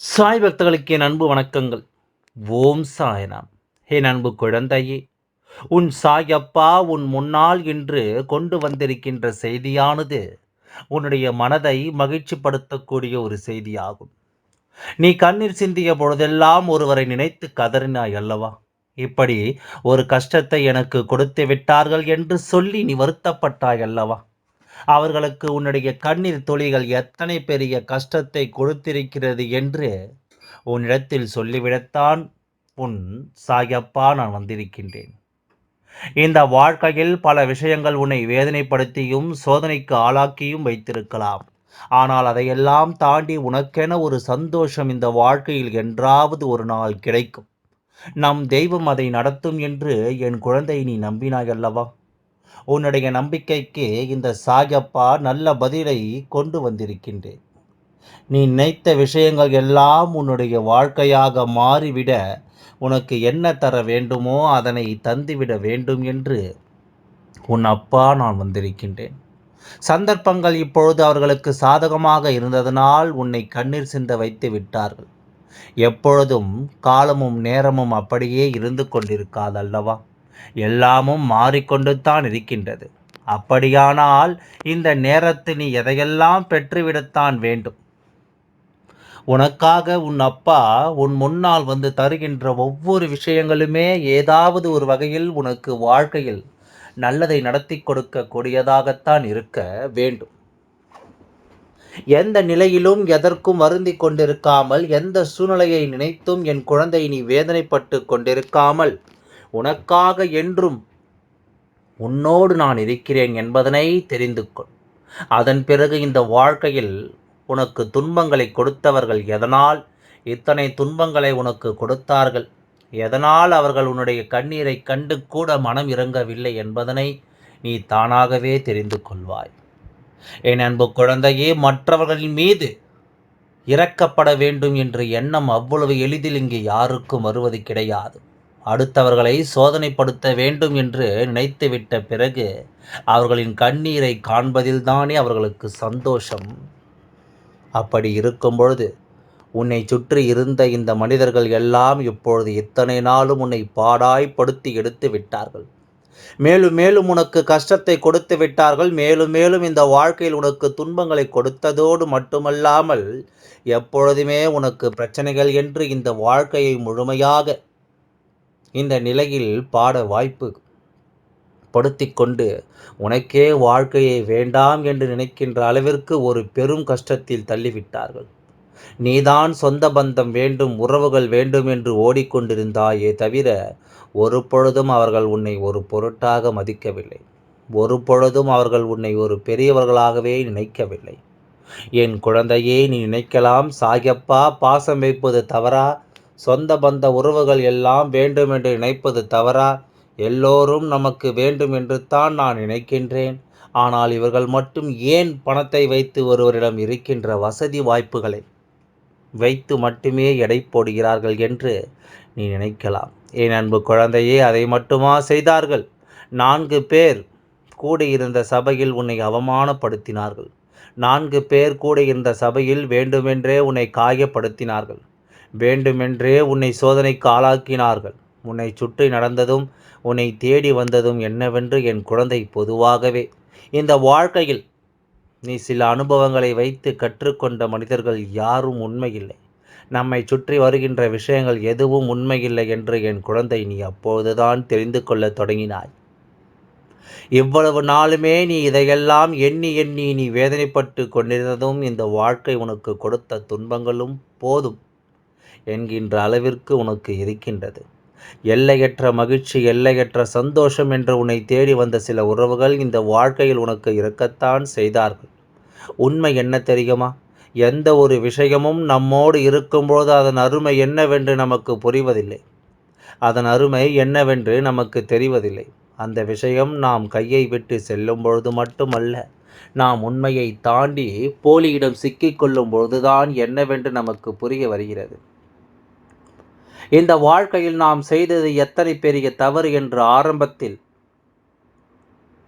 சாய் பக்தர்களுக்கு என் அன்பு வணக்கங்கள். ஓம் சாய்ராம் என் அன்பு குழந்தையே உன் சாயப்பா உன் முன்னால் இன்று கொண்டு வந்திருக்கின்ற செய்தியானது உன்னுடைய மனதை மகிழ்ச்சிப்படுத்தக்கூடிய ஒரு செய்தியாகும். நீ கண்ணீர் சிந்திய பொழுதெல்லாம் ஒருவரை நினைத்து கதறினாய் அல்லவா? இப்படி ஒரு கஷ்டத்தை எனக்கு கொடுத்து விட்டார்கள் என்று சொல்லி நீ வருத்தப்பட்டாய் அல்லவா? அவர்களுக்கு உன்னுடைய கண்ணீர் துளிகள் எத்தனை பெரிய கஷ்டத்தை கொடுத்திருக்கிறது என்று உன்னிடத்தில் சொல்லிவிடத்தான் உன் சாயப்பா நான் வந்திருக்கின்றேன். இந்த வாழ்க்கையில் பல விஷயங்கள் உன்னை வேதனைப்படுத்தியும் சோதனைக்கு ஆளாக்கியும் வைத்திருக்கலாம். ஆனால் அதையெல்லாம் தாண்டி உனக்கென ஒரு சந்தோஷம் இந்த வாழ்க்கையில் என்றாவது ஒரு நாள் கிடைக்கும். நம் தெய்வம் அதை நடத்தும் என்று என் குழந்தை நீ நம்பினாய் அல்லவா உன்னுடைய நம்பிக்கைக்கு இந்த சாயப்பா நல்ல பதிலை கொண்டு வந்திருக்கின்றேன். நீ நினைத்த விஷயங்கள் எல்லாம் உன்னுடைய வாழ்க்கையாக மாறிவிட உனக்கு என்ன தர வேண்டுமோ அதனை தந்துவிட வேண்டும் என்று உன் அப்பா நான் வந்திருக்கின்றேன். சந்தர்ப்பங்கள் இப்பொழுது அவர்களுக்கு சாதகமாக இருந்ததனால் உன்னை கண்ணீர் சிந்த வைத்து விட்டார்கள். எப்பொழுதும் காலமும் நேரமும் அப்படியே இருந்து கொண்டிருக்காதல்லவா? எல்லாமும் மாறிக்கொண்டு தான் இருக்கின்றது. அப்படியானால் இந்த நேரத்தில் நீ எதையெல்லாம் பெற்றுவிடத்தான் வேண்டும்? உனக்காக உன் அப்பா உன் முன்னால் வந்து தருகின்ற ஒவ்வொரு விஷயங்களுமே ஏதாவது ஒரு வகையில் உனக்கு வாழ்க்கையில் நல்லதை நடத்தி கொடுக்கக்கூடியதாகத்தான் இருக்க வேண்டும். எந்த நிலையிலும் எதற்கும் வருந்தி கொண்டிருக்காமல் எந்த சூழ்நிலையை நினைத்தும் என் குழந்தை நீ வேதனைப்பட்டு கொண்டிருக்காமல் உனக்காக என்றும் உன்னோடு நான் இருக்கிறேன் என்பதனை தெரிந்து கொள். அதன் பிறகு இந்த வாழ்க்கையில் உனக்கு துன்பங்களை கொடுத்தவர்கள் எதனால்? இத்தனை துன்பங்களை உனக்கு கொடுத்தார்கள். எதனால் அவர்கள் உன்னுடைய கண்ணீரை கண்டு கூட மனம் இறங்கவில்லை என்பதனை நீ தானாகவே தெரிந்து கொள்வாய். என் அன்பு குழந்தையே மற்றவர்களின் மீது இறக்கப்பட வேண்டும் என்ற எண்ணம் அவ்வளவு எளிதில் இங்கே யாருக்கும் வருவது கிடையாது. அடுத்தவர்களை சோதனைப்படுத்த வேண்டும் என்று நினைத்துவிட்ட பிறகு அவர்களின் கண்ணீரை காண்பதில்தானே அவர்களுக்கு சந்தோஷம். அப்படி இருக்கும் பொழுது உன்னை சுற்றி இருந்த இந்த மனிதர்கள் எல்லாம் இப்பொழுது இத்தனை நாளும் உன்னை பாடாய்ப்படுத்தி எடுத்து விட்டார்கள். மேலும் மேலும் உனக்கு கஷ்டத்தை கொடுத்து விட்டார்கள். மேலும் மேலும் இந்த வாழ்க்கையில் உனக்கு துன்பங்களை கொடுத்ததோடு மட்டுமல்லாமல் எப்பொழுதுமே உனக்கு பிரச்சனைகள் என்று இந்த வாழ்க்கையை முழுமையாக இந்த நிலையில் பாட வாய்ப்பு படுத்தி கொண்டு உனக்கே வாழ்க்கையை வேண்டாம் என்று நினைக்கின்ற அளவிற்கு ஒரு பெரும் கஷ்டத்தில் தள்ளிவிட்டார்கள். நீதான் சொந்த பந்தம் வேண்டும் உறவுகள் வேண்டும் என்று ஓடிக்கொண்டிருந்தாயே தவிர ஒரு பொழுதும் அவர்கள் உன்னை ஒரு பொருட்டாக மதிக்கவில்லை. ஒரு பொழுதும் அவர்கள் உன்னை ஒரு பெரியவர்களாகவே நினைக்கவில்லை. என் குழந்தையே நீ நினைக்கலாம் சாயப்பா பாசம் வைப்பது தவறா? சொந்த பந்த உறவுகள் எல்லாம் வேண்டுமென்று நினைப்பது தவறா? எல்லோரும் நமக்கு வேண்டும் என்று தான் நான் நினைக்கின்றேன். ஆனால் இவர்கள் மட்டும் ஏன் பணத்தை வைத்து ஒருவரிடம் இருக்கின்ற வசதி வாய்ப்புகளை வைத்து மட்டுமே எடை போடுகிறார்கள் என்று நீ நினைக்கலாம். என் அன்பு குழந்தையே அதை மட்டுமா செய்தார்கள்? நான்கு பேர் கூட இருந்த சபையில் உன்னை அவமானப்படுத்தினார்கள். நான்கு பேர் கூட இருந்த சபையில் வேண்டுமென்றே உன்னை காயப்படுத்தினார்கள். வேண்டுமென்றே உன்னை சோதனைக்கு ஆளாக்கினார்கள். உன்னை சுற்றி நடந்ததும் உன்னை தேடி வந்ததும் என்னவென்று என் குழந்தை பொதுவாகவே. இந்த வாழ்க்கையில் நீ சில அனுபவங்களை வைத்து கற்றுக்கொண்ட மனிதர்கள் யாரும் உண்மையில்லை. நம்மை சுற்றி வருகின்ற விஷயங்கள் எதுவும் உண்மையில்லை என்று என் குழந்தை நீ அப்போதுதான் தெரிந்து கொள்ள தொடங்கினாய். இவ்வளவு நாளுமே நீ இதையெல்லாம் எண்ணி எண்ணி நீ வேதனைப்பட்டு கொண்டிருந்ததும் இந்த வாழ்க்கை உனக்கு கொடுத்த துன்பங்களும் போதும். என்கின்ற அளவிற்கு உனக்கு இருக்கின்றது. எல்லையற்ற மகிழ்ச்சி எல்லையற்ற சந்தோஷம் என்று உன்னை தேடி வந்த சில உறவுகள் இந்த வாழ்க்கையில் உனக்கு இருக்கத்தான் செய்தார்கள். உண்மை என்ன தெரியுமா? எந்த ஒரு விஷயமும் நம்மோடு இருக்கும்போது அதன் அருமை என்னவென்று நமக்கு புரிவதில்லை. அதன் அருமை என்னவென்று நமக்கு தெரிவதில்லை. அந்த விஷயம் நாம் கையை விட்டு செல்லும் பொழுது மட்டுமல்ல நாம் உண்மையை தாண்டி போலியிடம் சிக்கிக்கொள்ளும் பொழுதுதான் என்னவென்று நமக்கு புரிய வருகிறது. இந்த வாழ்க்கையில் நாம் செய்தது எத்தனை பெரிய தவறு என்று ஆரம்பத்தில்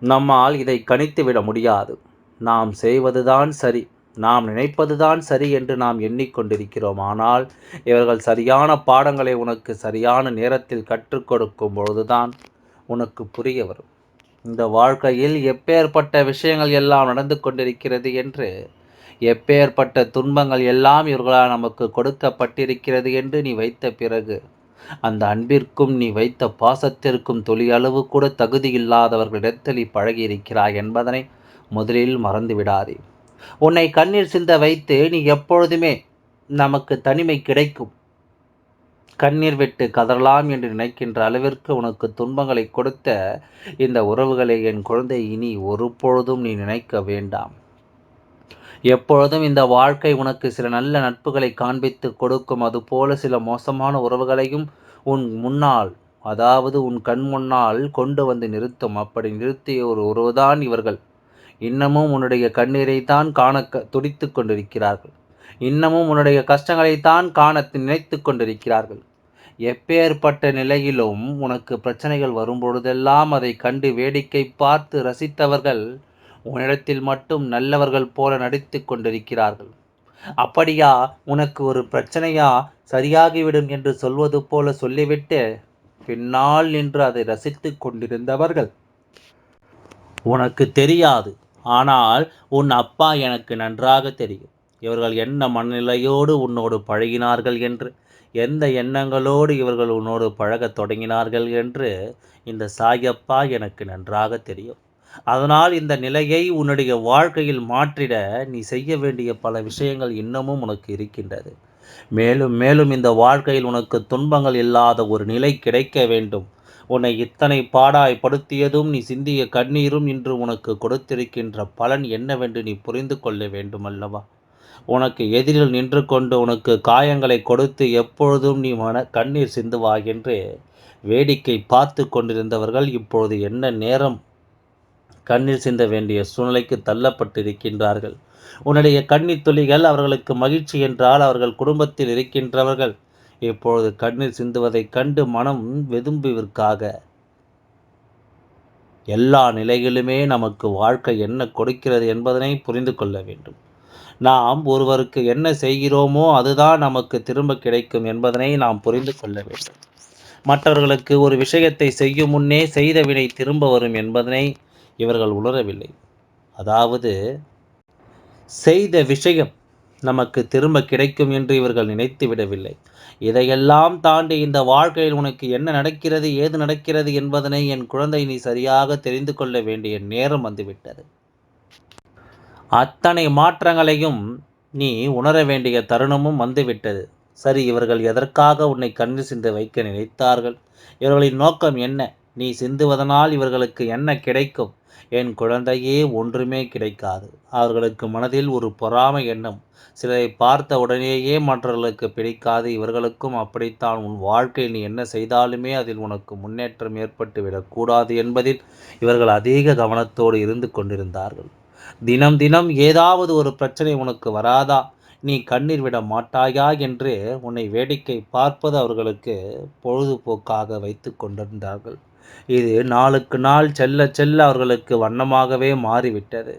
நம்மால் இதை கணித்துவிட முடியாது. நாம் செய்வதுதான் சரி நாம் நினைப்பதுதான் சரி என்று நாம் எண்ணிக்கொண்டிருக்கிறோம். ஆனால் இவர்கள் சரியான பாடங்களை உனக்கு சரியான நேரத்தில் கற்றுக் கொடுக்கும் பொழுதுதான் உனக்கு புரிய வரும். இந்த வாழ்க்கையில் எப்பேற்பட்ட விஷயங்கள் எல்லாம் நடந்து கொண்டிருக்கிறது என்று எப்பேற்பட்ட துன்பங்கள் எல்லாம் இவர்களால் நமக்கு கொடுக்கப்பட்டிருக்கிறது என்று நீ வைத்த பிறகு அந்த அன்பிற்கும் நீ வைத்த பாசத்திற்கும் துளியளவு கூட தகுதியில்லாதவர்களிடத்தில் நீ பழகியிருக்கிறாய் என்பதனை முதலில் மறந்துவிடாதே. உன்னை கண்ணீர் சிந்த வைத்து நீ எப்பொழுதுமே நமக்கு தனிமை கிடைக்கும். கண்ணீர் விட்டு கதறலாம் என்று நினைக்கின்ற அளவிற்கு உனக்கு துன்பங்களை கொடுத்த இந்த உறவுகளை என் குழந்தை இனி ஒரு பொழுதும் நீ நினைக்க வேண்டாம். எப்பொழுதும் இந்த வாழ்க்கை உனக்கு சில நல்ல நட்புகளை காண்பித்து கொடுக்கும். அதுபோல சில மோசமான உறவுகளையும் உன் முன்னால் அதாவது உன் கண் முன்னால் கொண்டு வந்து நிறுத்தும். அப்படி நிறுத்திய ஒரு உறவுதான் இவர்கள். இன்னமும் உன்னுடைய கண்ணீரை தான் காண துடித்து கொண்டிருக்கிறார்கள். இன்னமும் உன்னுடைய கஷ்டங்களைத்தான் காண நினைத்து கொண்டிருக்கிறார்கள். எப்பேற்பட்ட நிலையிலும் உனக்கு பிரச்சனைகள் வரும்பொழுதெல்லாம் அதை கண்டு வேடிக்கை பார்த்து ரசித்தவர்கள் உன்னிடத்தில் மட்டும் நல்லவர்கள் போல நடித்து கொண்டிருக்கிறார்கள். அப்படியா? உனக்கு ஒரு பிரச்சனையா? சரியாகிவிடும் என்று சொல்வது போல சொல்லிவிட்டு பின்னால் நின்று அதை ரசித்து கொண்டிருந்தவர்கள். உனக்கு தெரியாது. ஆனால் உன் அப்பா எனக்கு நன்றாக தெரியும். இவர்கள் என்ன மனநிலையோடு உன்னோடு பழகினார்கள் என்று எந்த எண்ணங்களோடு இவர்கள் உன்னோடு பழகத் தொடங்கினார்கள் என்று இந்த சாயப்பா எனக்கு நன்றாக தெரியும். அதனால் இந்த நிலையை உன்னுடைய வாழ்க்கையில் மாற்றிட நீ செய்ய வேண்டிய பல விஷயங்கள் இன்னமும் உனக்கு இருக்கின்றது. மேலும் மேலும் இந்த வாழ்க்கையில் உனக்கு துன்பங்கள் இல்லாத ஒரு நிலை கிடைக்க வேண்டும். உன்னை இத்தனை பாடாய்படுத்தியதும் நீ சிந்திய கண்ணீரும் இன்று உனக்கு கொடுத்திருக்கின்ற பலன் என்னவென்று நீ புரிந்து கொள்ள வேண்டும் அல்லவா உனக்கு எதிரில் நின்று கொண்டு உனக்கு காயங்களை கொடுத்து எப்பொழுதும் நீ மன கண்ணீர் சிந்துவாய் என்று வேடிக்கை பார்த்து கொண்டிருந்தவர்கள் இப்பொழுது என்ன நேரம்? கண்ணீர் சிந்த வேண்டிய சூழ்நிலைக்கு தள்ளப்பட்டிருக்கின்றார்கள். உன்னுடைய கண்ணீர் துளிகள் அவர்களுக்கு மகிழ்ச்சி என்றால் அவர்கள் குடும்பத்தில் இருக்கின்றவர்கள். இப்பொழுது கண்ணீர் சிந்துவதைக் கண்டு மனம் வெதும்புவிற்காக எல்லா நிலையிலுமே நமக்கு வாழ்க்கை என்ன கொடுக்கிறது என்பதனை புரிந்து கொள்ள வேண்டும். நாம் ஒருவருக்கு என்ன செய்கிறோமோ அதுதான் நமக்கு திரும்ப கிடைக்கும் என்பதனை நாம் புரிந்து கொள்ள வேண்டும். மற்றவர்களுக்கு ஒரு விஷயத்தை செய்யும் முன்னே செய்த வினை திரும்ப வரும் என்பதனை இவர்கள் உணரவில்லை. அதாவது செய்த விஷயம் நமக்கு திரும்ப கிடைக்கும் என்று இவர்கள் நினைத்து விடவில்லை. இதையெல்லாம் தாண்டி இந்த வாழ்க்கையில் உனக்கு என்ன நடக்கிறது ஏது நடக்கிறது என்பதனை என் குழந்தை நீ சரியாக தெரிந்து கொள்ள வேண்டிய நேரம் வந்துவிட்டது. அத்தனை மாற்றங்களையும் நீ உணர வேண்டிய தருணமும் வந்துவிட்டது. சரி இவர்கள் எதற்காக உன்னை கண்ணு சிந்து வைக்க நினைத்தார்கள்? இவர்களின் நோக்கம் என்ன? நீ சிந்துவதனால் இவர்களுக்கு என்ன கிடைக்கும்? என் குழந்தையே ஒன்றுமே கிடைக்காது. அவர்களுக்கு மனதில் ஒரு பொறாமை எண்ணம். சிலரை பார்த்த உடனேயே மற்றவர்களுக்கு பிடிக்காது. இவர்களுக்கும் அப்படித்தான். உன் வாழ்க்கையில் நீ என்ன செய்தாலுமே அதில் உனக்கு முன்னேற்றம் ஏற்பட்டு விடக்கூடாது என்பதில் இவர்கள் அதிக கவனத்தோடு இருந்து கொண்டிருந்தார்கள். தினம் தினம் ஏதாவது ஒரு பிரச்சனை உனக்கு வராதா? நீ கண்ணீர் விட மாட்டாயா என்று உன்னை வேடிக்கை பார்ப்பது அவர்களுக்கு பொழுதுபோக்காக வைத்து கொண்டிருந்தார்கள். இது நாளுக்கு நாள் செல்ல செல்ல அவர்களுக்கு வண்ணமாகவே மாறிவிட்டது.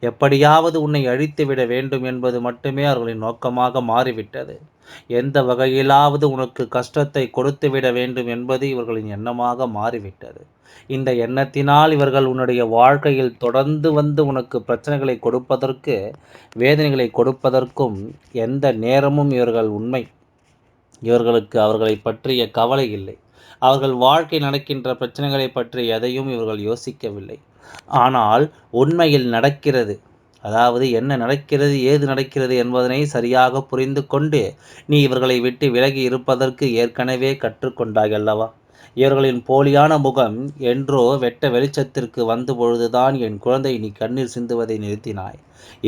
எப்படியாவது உன்னை அழித்துவிட வேண்டும் என்பது மட்டுமே அவர்களின் நோக்கமாக மாறிவிட்டது. எந்த வகையிலாவது உனக்கு கஷ்டத்தை கொடுத்துவிட வேண்டும் என்பது இவர்களின் எண்ணமாக மாறிவிட்டது. இந்த எண்ணத்தினால் இவர்கள் உன்னுடைய வாழ்க்கையில் தொடர்ந்து வந்து உனக்கு பிரச்சனைகளை கொடுப்பதற்கு வேதனைகளை கொடுப்பதற்கும் எந்த நேரமும் இவர்கள் உண்மை. இவர்களுக்கு அவர்களை பற்றிய கவலை இல்லை. அவர்கள் வாழ்க்கை நடக்கின்ற பிரச்சனைகளை பற்றி எதையும் இவர்கள் யோசிக்கவில்லை. ஆனால் உண்மையில் நடக்கிறது. அதாவது என்ன நடக்கிறது ஏது நடக்கிறது என்பதனை சரியாக புரிந்து கொண்டு நீ இவர்களை விட்டு விலகி இருப்பதற்கு ஏற்கனவே கற்றுக்கொண்டாய் அல்லவா? இவர்களின் போலியான முகம் என்றோ வெட்ட வெளிச்சத்திற்கு வந்த பொழுதுதான் என் குழந்தை நீ கண்ணீர் சிந்துவதை நிறுத்தினாய்.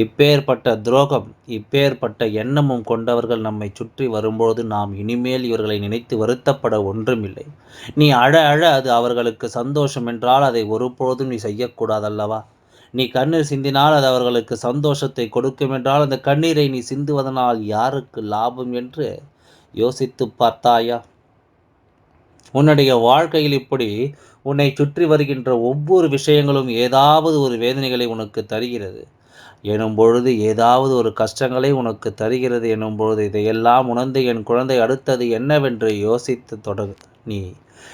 இப்பேற்பட்ட துரோகம் இப்பேற்பட்ட எண்ணமும் கொண்டவர்கள் நம்மை சுற்றி வரும்போது நாம் இனிமேல் இவர்களை நினைத்து வருத்தப்பட ஒன்றுமில்லை. நீ அழ அழ அது அவர்களுக்கு சந்தோஷம் என்றால் அதை ஒருபொழுதும் நீ செய்யக்கூடாதல்லவா? நீ கண்ணீர் சிந்தினால் அது அவர்களுக்கு சந்தோஷத்தை கொடுக்கும் என்றால் அந்த கண்ணீரை நீ சிந்துவதனால் யாருக்கு லாபம் என்று யோசித்து பார்த்தாயா? உன்னுடைய வாழ்க்கையில் இப்படி உன்னை சுற்றி வருகின்ற ஒவ்வொரு விஷயங்களும் ஏதாவது ஒரு வேதனைகளை உனக்கு தருகிறது. எனும் பொழுது ஏதாவது ஒரு கஷ்டங்களை உனக்கு தருகிறது. எனும் பொழுது இதையெல்லாம் உணர்ந்து என் குழந்தை அடுத்தது என்னவென்று யோசித்து தொடங்கு நீ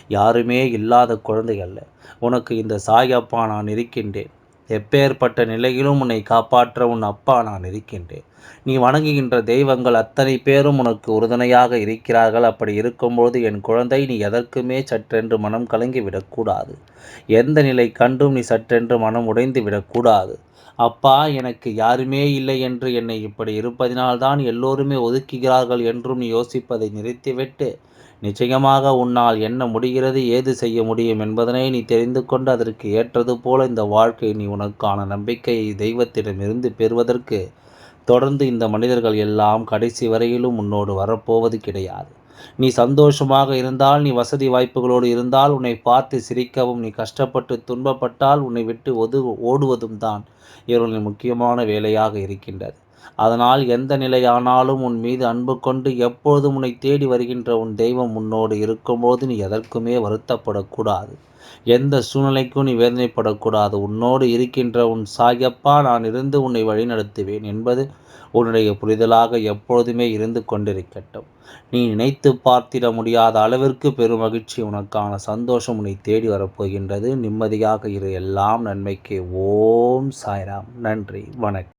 யாருமே இல்லாத குழந்தை அல்ல. உனக்கு இந்த சாயப்பா நான் இருக்கின்றேன். எப்பேற்பட்ட நிலையிலும் உன்னை காப்பாற்ற உன் அப்பா நான் இருக்கின்றேன். நீ வணங்குகின்ற தெய்வங்கள் அத்தனை பேரும் உனக்கு உறுதுணையாக இருக்கிறார்கள். அப்படி இருக்கும்போது என் குழந்தை நீ எதற்குமே சற்றென்று மனம் கலங்கி விடக்கூடாது. எந்த நிலை கண்டும் நீ சற்றென்று மனம் உடைந்து விடக்கூடாது. அப்பா எனக்கு யாருமே இல்லை என்று என்னை இப்படி இருப்பதினால்தான் எல்லோருமே ஒதுக்குகிறார்கள் என்றும் நீ யோசிப்பதை நிறுத்திவிட்டு நிச்சயமாக உன்னால் என்ன முடிகிறது ஏது செய்ய முடியும் என்பதனை நீ தெரிந்து கொண்டு அதற்கு ஏற்றது போல இந்த வாழ்க்கை நீ உனக்கான நம்பிக்கையை தெய்வத்திடமிருந்து பெறுவதற்கு தொடர்ந்து இந்த மனிதர்கள் எல்லாம் கடைசி வரையிலும் உன்னோடு வரப்போவது கிடையாது. நீ சந்தோஷமாக இருந்தால் நீ வசதி வாய்ப்புகளோடு இருந்தால் உன்னை பார்த்து சிரிக்கவும் நீ கஷ்டப்பட்டு துன்பப்பட்டால் உன்னை விட்டு ஒது ஓடுவதும் தான் இவர்களின் முக்கியமான வேலையாக இருக்கின்றது. அதனால் எந்த நிலையானாலும் உன் மீது அன்பு கொண்டு எப்பொழுதும் உன்னை தேடி வருகின்ற உன் தெய்வம் உன்னோடு இருக்கும்போது நீ எதற்குமே வருத்தப்படக்கூடாது. எந்த சூழ்நிலைக்கும் நீ வேதனைப்படக்கூடாது. உன்னோடு இருக்கின்ற உன் சாயப்பா நான் இருந்து உன்னை வழிநடத்துவேன் என்பது உன்னுடைய புரிதலாக எப்பொழுதுமே இருந்து கொண்டிருக்கட்டும். நீ நினைத்து பார்த்திட முடியாத அளவிற்கு பெருமகிழ்ச்சி உனக்கான சந்தோஷம் உன்னை தேடி வரப்போகின்றது. நிம்மதியாக இரு. எல்லாம் நன்மைக்கு. ஓம் சாய்ராம். நன்றி. வணக்கம்.